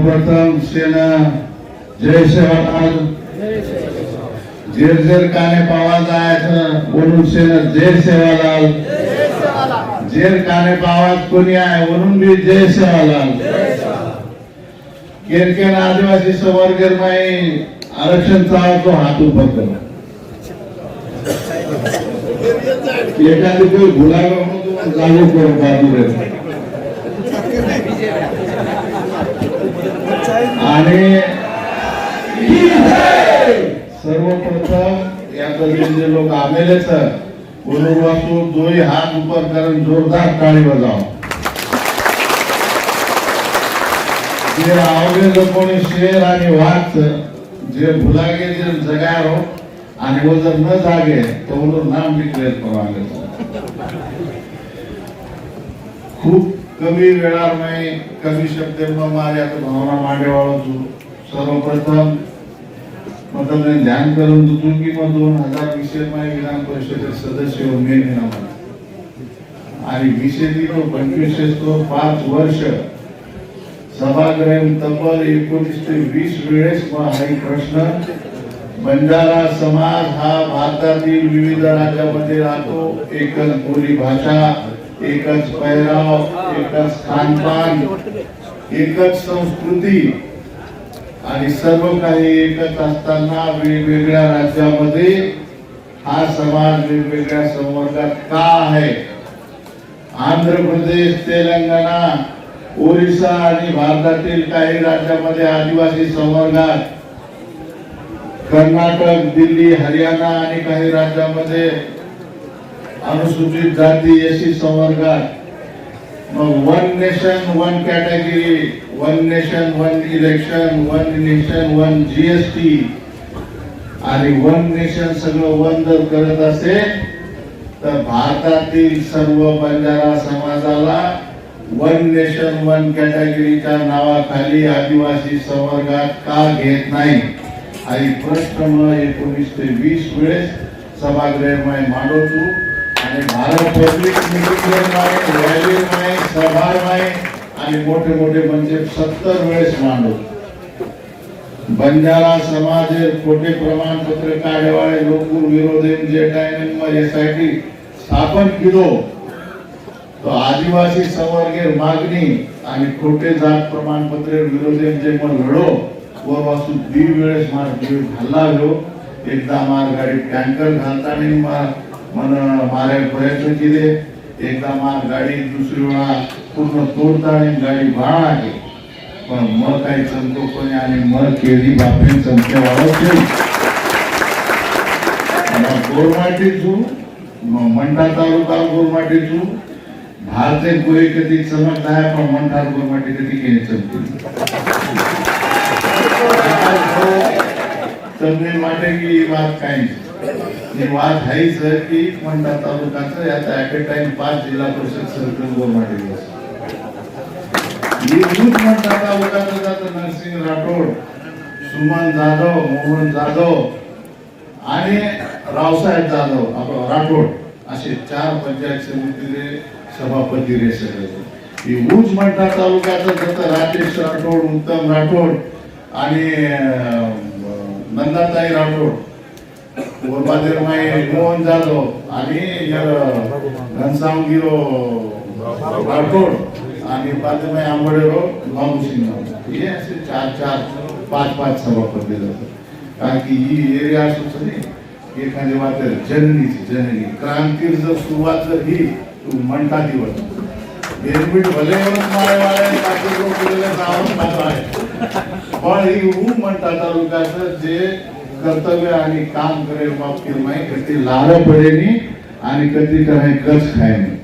सर्वप्रथम सेना जय आज झेर झेर काने पावा जायचं म्हणून सेना जय सेवालाल जेर काने पावा कोणी आहे म्हणून मी जय सेवालाल केरकेन आदिवासी सवर्गर नाही आरक्षण चालतो हात उभा एखादी गुलाब जागो करून बाजू आणि सर्वप्रथम या जे लोक आलेलेच पुनर्वासू दोही हात उपर करून जोरदार टाळी बजाव. जे आवडे लोकोनी शेर आणि वाच जे भुलागे जे जगारो हो, आणि वो जर न जागे तो म्हणून नाम डिक्लेअर करावे खूप कमी वेळामध्ये कमी शब्दांमध्ये माझ्या भावना मागे वाळवतो सर्वप्रथम मतलबने ध्यान करून दुतुंगीमा दोन हजार वीसशे मध्ये विधान परिषदेचे सदस्य उमेद महिनामध्ये आणि वीसशे तो पंचवीसशे तो पाच वर्ष. सभागृह तब्बल एकोणीस ते वीस वेळेस हा प्रश्न. बंजारा समाज हा भारतातील विविध राज्यामध्ये राहतो. एकल बोली भाषा. एकच पैराव एकच खानपान एकच संस्कृती. आणि सर्व काही एकच असताना वेगवेगळ्या राज्यामध्ये हा समाज वेगवेगळ्या संवर्गात का आहे? आंध्र प्रदेश तेलंगणा ओरिसा आणि भारतातील काही राज्यामध्ये आदिवासी संवर्गात कर्नाटक दिल्ली हरियाणा आणि काही राज्यामध्ये अनुसूचित जाती एसी संवर्गात मग one nation one category one nation one election one nation one GST आणि वन नेशन सगळं वन जर करत असेल तर भारतातील सर्व बंजारा समाजाला वन नेशन वन कॅटेगरीच्या नावाखाली आदिवासी संवर्गात का घेत नाही? आणि प्रश्न एकोणीस ते वीस वेळेस सभागृह मांडवतो आणि भारत पब्लिक रॅली सभा आणि मोठे मोठे म्हणजे सत्तर वेळेस मांडू. बंजारा समाज खोटे प्रमाणपत्र काढेवाळे लोक विरोधी जे टायमिंग स्थापन केलो तो आदिवासी संवर्गेर मागणी आणि खोटे जात प्रमाणपत्र विरोधेन जे मग लढो व वाचून वेळेस मार घालला एकदा मार गाडी टँकर घालताना मन मारे प्रयत्न केले एकदा मार गाडी दुसरी वेळा पूर्ण तोडताना गाडी बाळ आहे पण मग काही चमकोपणे आणि मग केली बापरे चमक्या वाढत गेली गोरमाटीचू मंठा तालुका गोरमाटीचू भारते कोई कधी चमक नाही पण मंठार गोरमाटी कधी केली चमकी તમને માટે की ही વાત काही वाद વાત आहे सर की मंठा तालुकाचं याचा ऍट अ टाइम पाच जिल्हा परिषद सर्कल गोरमाटी ही दूध मंठा तालुक्याचं जातं नरसिंह राठोड सुमन जाधव मोहन जाधव आणि रावसाहेब जाधव आपलं राठोड असे चार पंचायत समितीचे सभापती रे सगळे. ही ऊज मंडा तालुक्याचं जसं राजेश राठोड उत्तम राठोड आणि नंदाताई राठोड. गोरबादेरमाई मोहन जाधव आणि घनसामगिरो राठोड आणि बादेमाई आंबडेरो बाबू सिंग हे असे चार चार पाच पाच सभापती जातात. कारण की ही एरिया असं नाही. एखादी वाट जननीची जननी. क्रांती जर सुरुवात जर ही तू म्हणता दिवस. बेनिफिट भले पण ही ऊ म्हणता तालुक्याचं जे कर्तव्य आणि काम करेल बाबतीत नाही कधी लाल पडेनी आणि कधी काही कच खायनी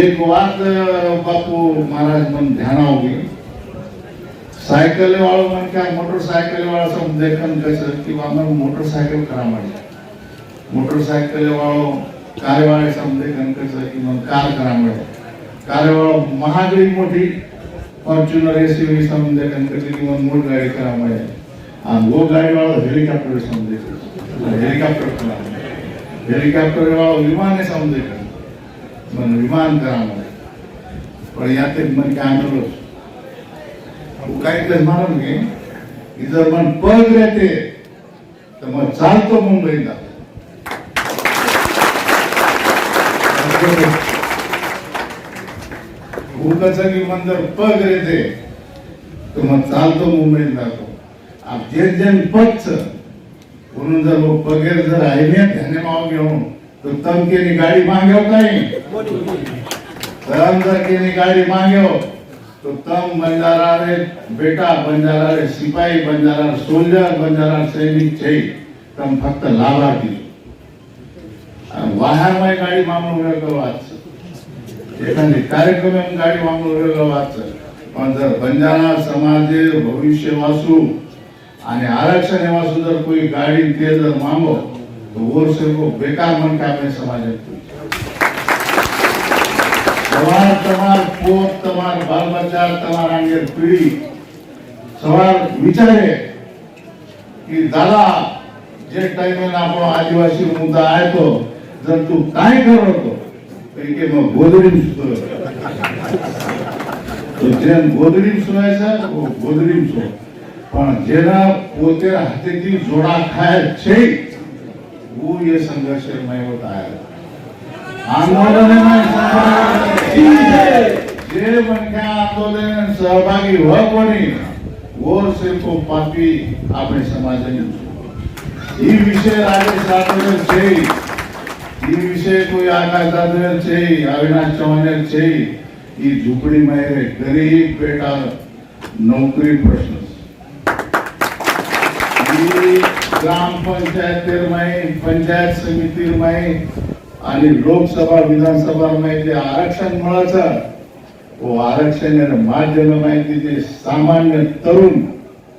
एक वात बापू महाराज मन ध्यान होगी सायकल वालों म्हण काय मोटरसायकल वाला सब देखन कैसे? कि बाबा मोटरसायकल करा मारे मोटरसायकल वालों कार वाले सब देखन कि मग कार करा मारे कार्यवाळ महागड़ी मोठी. फॉर्च्युनर एसी सब देखन कैसे? कि मग मोट गाड़ी करा मारे વાળો હેલિકોપ્ટર સમદેખન હેલિકોપ્ટર કરા મળે હેલિકોપ્ટર વાળો વિમાને સમદેખન મને વિમાન કરા મળે પણ યાતે મને કે આંધળો છું काही तर म्हणून घे की जर मन पग येते तर मग चालतो मुंबईला उगाचं की मन जर पग येते तर मग चालतो मुंबईला जातो अत्यंत पक्ष म्हणून जर बगैर जर आयले त्याने माव घेऊन तर तम केली गाडी मागेव काय तम जर केली गाडी मागेव तो तम बंजारा रे बेटा बंजारा रे सिपाही बंजारा सोल्जर बंजारा सैनिक छे. तम फक्त लाभार्थी. વાહનમાં ગાડી મામલો વેગો વાત છે એખાદી કાર્યક્રમ कार्यक्रम गाडी મામલો વેગો वाच. पण जर बंजारा समाजे भविष्य ભવિષ્ય आणि आरक्षण जर कोणी गाडी ते जर मांग तर बेकार म्हण काम समाजात सवार तमार पोत तमार बालबच्चा की दादा जे टाइमला आपण आदिवासी मुद्दा आहे तो जर तू काय करतो इथे मग गोदरी गोदरी सुनायचं गोदरी सुरू પણ જેના પોતે હાથેથી જોડા ખાય છે હું એ સંઘર્ષમય હોતા જે મનખ્યા આંદોલન સહભાગી હોય કોની વો સિર્ફ પાપી આપણે સમાજની એ વિશે આજે સાધન છે એ વિશે કોઈ આકાશ સાધન છે અવિનાશ ચૌહાણ છે એ ઝૂંપડીમાં ગરીબ બેટા નોકરી પ્રશ્ન ग्रामपंचायतीरमाही पंचायत समितीरमाही आणि लोकसभा विधानसभा माहिती आरक्षण मिळाचं. व हो, आरक्षण माध्यम माहिती जे सामान्य तरुण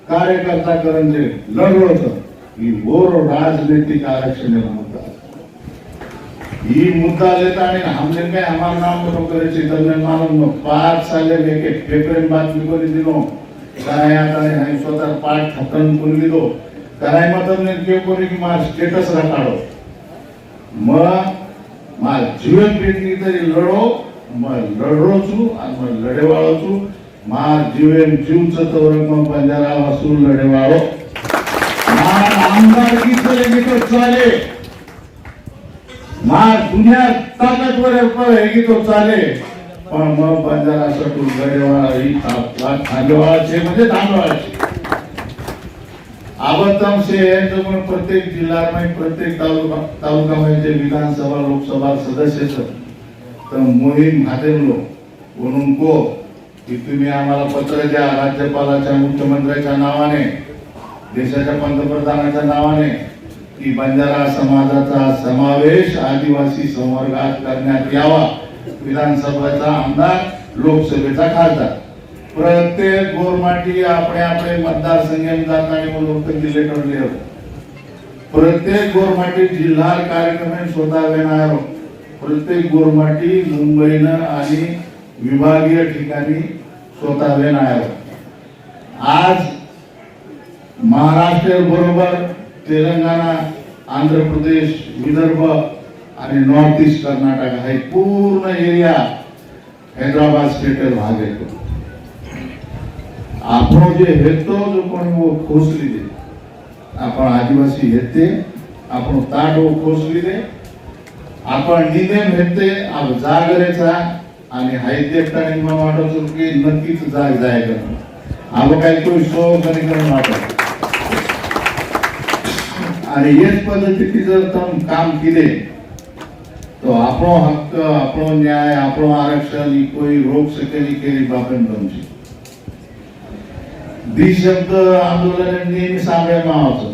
कार्यकर्ता करून जे लढवत ही गोर राजनैतिक आरक्षण मुद्दा ही मुद्दा लेता आणि हमने काय आम्हाला नाम करायचे दरम्यान पाच साले एक पेपर बातमी करी दिलो. काय आता स्वतः पाठ थकन करून दिलो. तराई मात्र नेमके उपरे की मा स्टेटस राहणारो मला मा जीवन प्रीती तरी लढो म लढो छु आणि म लढे वाळो छु मा जीवन जीवच तोरंग पंजारा वसूल लढे वाळो मा आमदार की तरी चाले। मा दुनिया ताकत हे चाले। पण मग पंजारा सटून लढे वाळा ही तापला खांदेवाळाचे म्हणजे तांदळाचे છે आबत्तम पण प्रत्येक जिल्हा प्रत्येक तालुका तालुकामध्ये जे विधानसभा लोकसभा सदस्य तर मोहीम हातेलो म्हणून को की तुम्ही आम्हाला पत्र द्या राज्यपालाच्या मुख्यमंत्र्याच्या नावाने देशाच्या पंतप्रधानाच्या नावाने की बंजारा समाजाचा समावेश आदिवासी संवर्गात करण्यात यावा. विधानसभेचा आमदार लोकसभेचा खासदार. प्रत्येक गोरमाटी આપણે આપણે मतदारसंघात जाताना म्हणून कधी लेटर लिहिलं प्रत्येक गोरमाटी जिल्हा कार्यक्रम स्वतः येणार प्रत्येक गोरमाटी मुंबईनं आणि विभागीय ठिकाणी स्वतः येणार आज महाराष्ट्र बरोबर तेलंगणा आंध्र प्रदेश विदर्भ आणि नॉर्थ ईस्ट कर्नाटक हा एक पूर्ण एरिया हैदराबाद स्टेट भाग येतो આપણો જે હેતો જો પણ એવો ખુશ લીધે આપણ આદિવાસી હેતે આપણો તાડો ખુશ લીધે આપણ નિદેમ હેતે આ જાગરે છા અને હાઈદેવતા નિમા માટો છું કે નક્કી જ જાગ જાય કરો આવો કઈ કોઈ શો કરી કરો માટો. અને એ જ પદ્ધતિથી જો તમે કામ કીધે, તો આપણો હક આપણો ન્યાય, આપણો આરક્ષણ કોઈ રોક શકે નહીં કે બાપન બનશે. दी शब्द आंदोलन नेहमी सांगायला होतं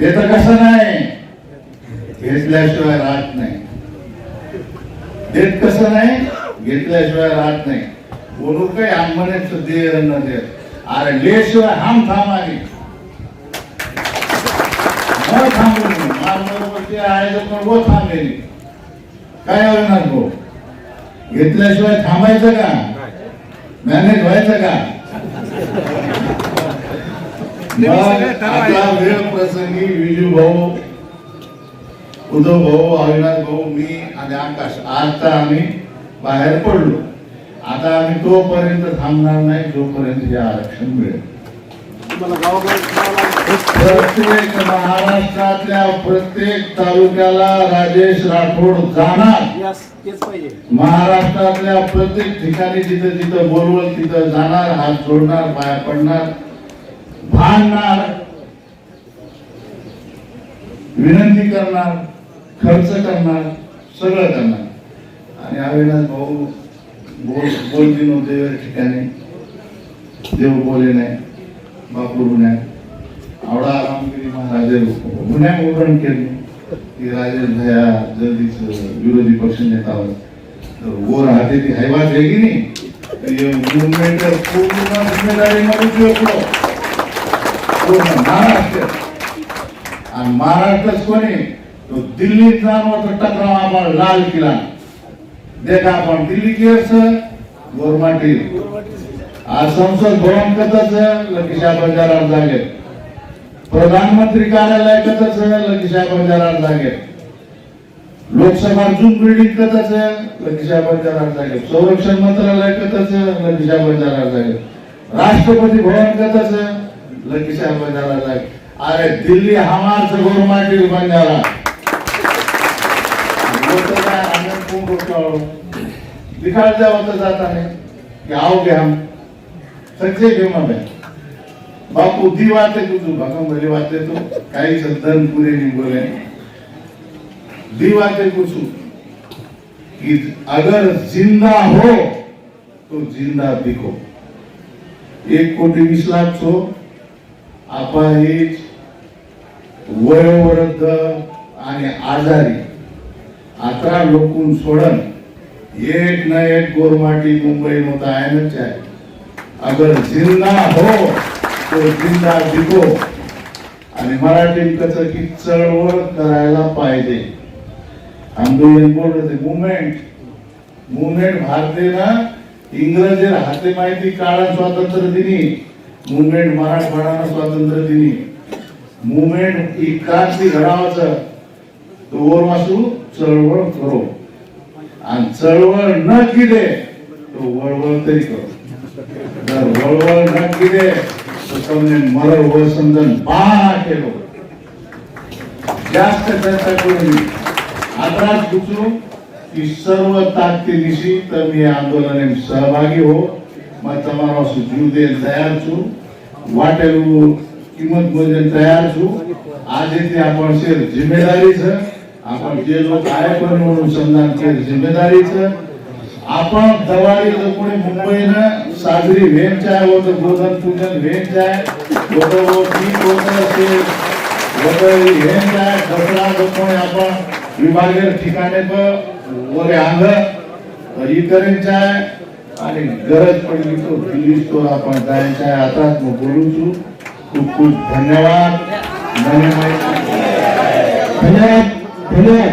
ते तर कसं नाही? घेतल्याशिवाय राहत नाही. देत कसं नाही? घेतल्याशिवाय राहत नाही. बोलू काही आंबण्याच दे न दे अरे लेशिवाय हम थांबाली न थांबून जे आहे ते पण वो काय होणार भाऊ घेतल्याशिवाय थांबायचं का? मॅनेज व्हायचं का? वेळ प्रसंगी विजू भाऊ उद्धव भाऊ अविनाश भाऊ मी आणि आकाश. आता आम्ही बाहेर पडलो. आता आम्ही तोपर्यंत थांबणार नाही जोपर्यंत हे आरक्षण मिळेल. प्रत्येक महाराष्ट्रातल्या प्रत्येक तालुक्याला राजेश राठोड जाणार. यास तेच पाहिजे. महाराष्ट्रातल्या प्रत्येक ठिकाणी जिथं जिथं बोलवल तिथं जाणार हात जोडणार पाया पडणार. भांडणार विनंती करणार खर्च करणार सगळं करणार. आणि अविनाश भाऊ बोल बोलती नव्हते ठिकाणी. देव बोले नाही. बापू गुन्ह्या आवडा आरामगिरी महाराजे गुन्ह्या उघडण केली. की राजेश भया जल्दीच विरोधी पक्ष नेता तर वर राहते ती. हैवात आहे की नाही? तर हे movement पूर्ण जिम्मेदारीमध्ये उपयोग पूर्ण महाराष्ट्र आणि महाराष्ट्रच कोणी तो दिल्लीत जाऊन होतं टकराव आपण लाल किला देखा आपण दिल्ली की गोरमाटी आज संसद भवन कतच लकीशा बजारात जागे प्रधानमंत्री कार्यालय कतच लकीशा बजारात जागे लोकसभा जून बिल्डिंग कतच लकीशा बजारात जागे संरक्षण मंत्रालय कतच लकीशा बजारात जागे राष्ट्रपती भवन कतच लकीशा बजारात जागे अरे दिल्ली हमार गोरमाटी बंजारा लोक काय आनंद जा होता जाता है कि आओगे हम सच्चे घेऊ मैं बापू दी बातें कुछ भगम भली बातें तो. काही संतन पूरे नहीं बोले. दी बातें कुछ कि अगर जिंदा हो तो जिंदा दिखो. एक कोटी वीस लाख छो अपाहिज वयोवृद्ध आणि आजारी. अकरा लोकून सोडन एक न एक गोरमाटी मुंबई मत आयनच आहे. अगर जिंदा हो तो जिंदा दिखो आणि मराठी कसं की चळवळ करायला पाहिजे. आंदोलन बोलत मुवमेंट मुवमेंट भारतीय ना इंग्रजी हाते माहिती काळात स्वातंत्र्य दिली मुवमेंट मराठवाड्याला स्वातंत्र्य दिनी मुवमेंट ही क्रांती घडावाचं तोवर वाचू चळवळ करो. आणि चळवळ न किले तो वळवळ तरी करो. जर वळवळ न किले तर समजे मर व समजन बा केलो. जास्त चर्चा करून आदरात दुसरू की सर्व ताकदीनिशी तर मी आंदोलनाने सहभागी हो. मग તમારો જીવ દે તૈયાર છું વાટેલું કિંમત ભોજન તૈયાર છું આજે તે આપણ છે જિમ્મેદારી છે આપણ જે લોકો આયા પણ અનુસંધાન કે જિમ્મેદારી છે आपण दवाळी लोकोणी मुंबईनं साजरी वेंचाय होतं गोधन पूजन वेंचाय होतं व पीक होतं असेल होतं वेंचाय दसरा लोकोणी आपण विभागीय ठिकाणी पण वरे अंग ही करेंचाय आणि गरज पडली तो दिल्ली स्टोर आपण जायचाय आता मग बोलू छू खूप खूप धन्यवाद धन्यवाद धन्यवाद धन्यवाद